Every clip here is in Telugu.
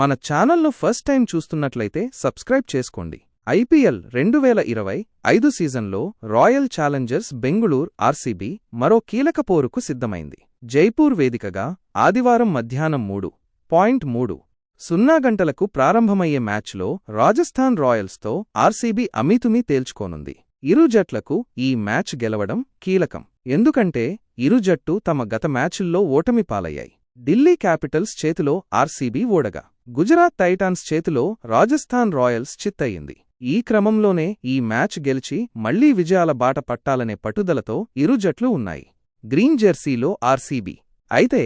మన ఛానల్ను ఫస్ట్ టైం చూస్తున్నట్లయితే సబ్స్క్రైబ్ చేసుకోండి. ఐపీఎల్ రెండు వేల ఇరవై ఐదు సీజన్లో రాయల్ ఛాలెంజర్స్ బెంగుళూరు ఆర్సీబీ మరో కీలక పోరుకు సిద్ధమైంది. జైపూర్ వేదికగా ఆదివారం మధ్యాహ్నం మూడు పాయింట్ మూడు సున్నా గంటలకు ప్రారంభమయ్యే మ్యాచ్లో రాజస్థాన్ రాయల్స్తో ఆర్సీబీ అమితుమీ తేల్చుకోనుంది. ఇరు జట్లకు ఈ మ్యాచ్ గెలవడం కీలకం. ఎందుకంటే ఇరు జట్టు తమ గత మ్యాచుల్లో ఓటమి పాలయ్యాయి. ఢిల్లీ క్యాపిటల్స్ చేతిలో ఆర్సీబీ ఓడగా గుజరాత్ టైటాన్స్ చేతిలో రాజస్థాన్ రాయల్స్ చిత్తయింది. ఈ క్రమంలోనే ఈ మ్యాచ్ గెలిచి మళ్ళీ విజయాల బాట పట్టాలనే పట్టుదలతో ఇరు జట్లు ఉన్నాయి. గ్రీన్ జెర్సీలో ఆర్సీబీ. అయితే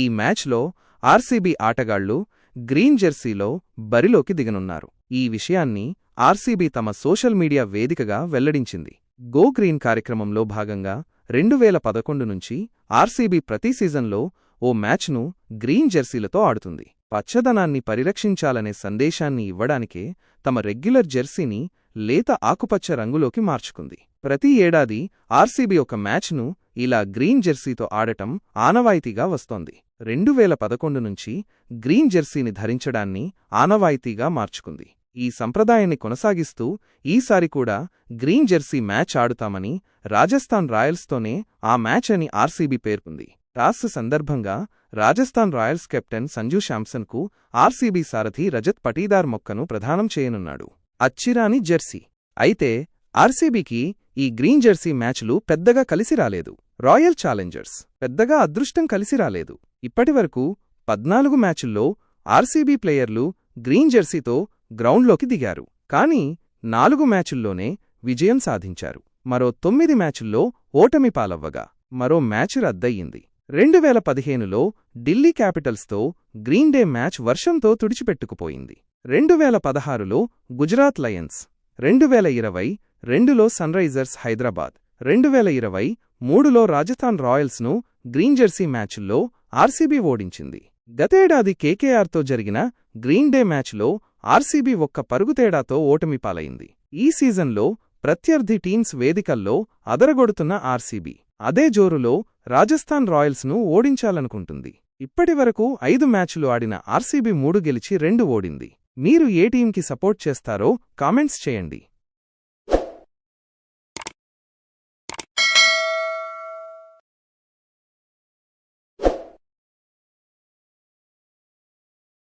ఈ మ్యాచ్లో ఆర్సీబీ ఆటగాళ్ళు గ్రీన్ జెర్సీలో బరిలోకి దిగనున్నారు. ఈ విషయాన్ని ఆర్సీబీ తమ సోషల్ మీడియా వేదికగా వెల్లడించింది. గో గ్రీన్ కార్యక్రమంలో భాగంగా రెండు వేల పదకొండు నుంచి ఆర్సీబీ ప్రతి సీజన్లో ఓ మ్యాచ్ను గ్రీన్ జెర్సీలతో ఆడుతుంది. పచ్చదనాన్ని పరిరక్షించాలనే సందేశాన్ని ఇవ్వడానికే తమ రెగ్యులర్ జెర్సీని లేత ఆకుపచ్చ రంగులోకి మార్చుకుంది. ప్రతి ఏడాది ఆర్సీబీ ఒక మ్యాచ్ను ఇలా గ్రీన్ జెర్సీతో ఆడటం ఆనవాయితీగా వస్తోంది. రెండు వేల పదకొండు నుంచి గ్రీన్ జెర్సీని ధరించడాన్ని ఆనవాయితీగా మార్చుకుంది. ఈ సంప్రదాయాన్ని కొనసాగిస్తూ ఈసారి కూడా గ్రీన్ జెర్సీ మ్యాచ్ ఆడుతామని రాజస్థాన్ రాయల్స్తోనే ఆ మ్యాచ్ అని ఆర్సీబీ పేర్కొంది. టాస్ సందర్భంగా రాజస్థాన్ రాయల్స్ కెప్టెన్ సంజు శాంసన్కు ఆర్సీబీ సారథి రజత్ పటీదార్ మొక్కను ప్రదానం చేయనున్నాడు. అచ్చిరాని జెర్సీ. అయితే ఆర్సీబీకి ఈ గ్రీన్ జెర్సీ మ్యాచ్లు పెద్దగా కలిసి రాలేదు. రాయల్ ఛాలెంజర్స్ పెద్దగా అదృష్టం కలిసి రాలేదు. ఇప్పటివరకు పద్నాలుగు మ్యాచుల్లో ఆర్సీబీ ప్లేయర్లు గ్రీన్ జెర్సీతో గ్రౌండ్లోకి దిగారు. కానీ నాలుగు మ్యాచుల్లోనే విజయం సాధించారు. మరో తొమ్మిది మ్యాచుల్లో ఓటమి పాలవ్వగా మరో మ్యాచ్ రద్దయింది రెండు వేల పదిహేనులో ఢిల్లీ క్యాపిటల్స్తో గ్రీన్ డే మ్యాచ్ వర్షంతో తుడిచిపెట్టుకుపోయింది. రెండు వేల పదహారులో గుజరాత్ లయన్స్ రెండు వేల ఇరవై రెండులో సన్రైజర్స్ హైదరాబాద్ రెండు వేల ఇరవై మూడులో రాజస్థాన్ రాయల్స్ను గ్రీన్ జెర్సీ మ్యాచ్ల్లో ఆర్సీబీ ఓడించింది. గతేడాది కేకేఆర్తో జరిగిన గ్రీన్ డే మ్యాచ్లో ఆర్సీబీ ఒక్క పరుగు తేడాతో ఓటమి పాలైంది. ఈ సీజన్లో ప్రత్యర్థి టీమ్స్ వేదికల్లో అదరగొడుతున్న ఆర్సీబీ. అదే జోరులో రాజస్థాన్ రాయల్స్ను ఓడించాలనుకుంటుంది. ఇప్పటివరకు ఐదు మ్యాచ్లు ఆడిన ఆర్సీబీ మూడు గెలిచి రెండు ఓడింది. మీరు ఏ టీంకి సపోర్ట్ చేస్తారో కామెంట్స్ చేయండి.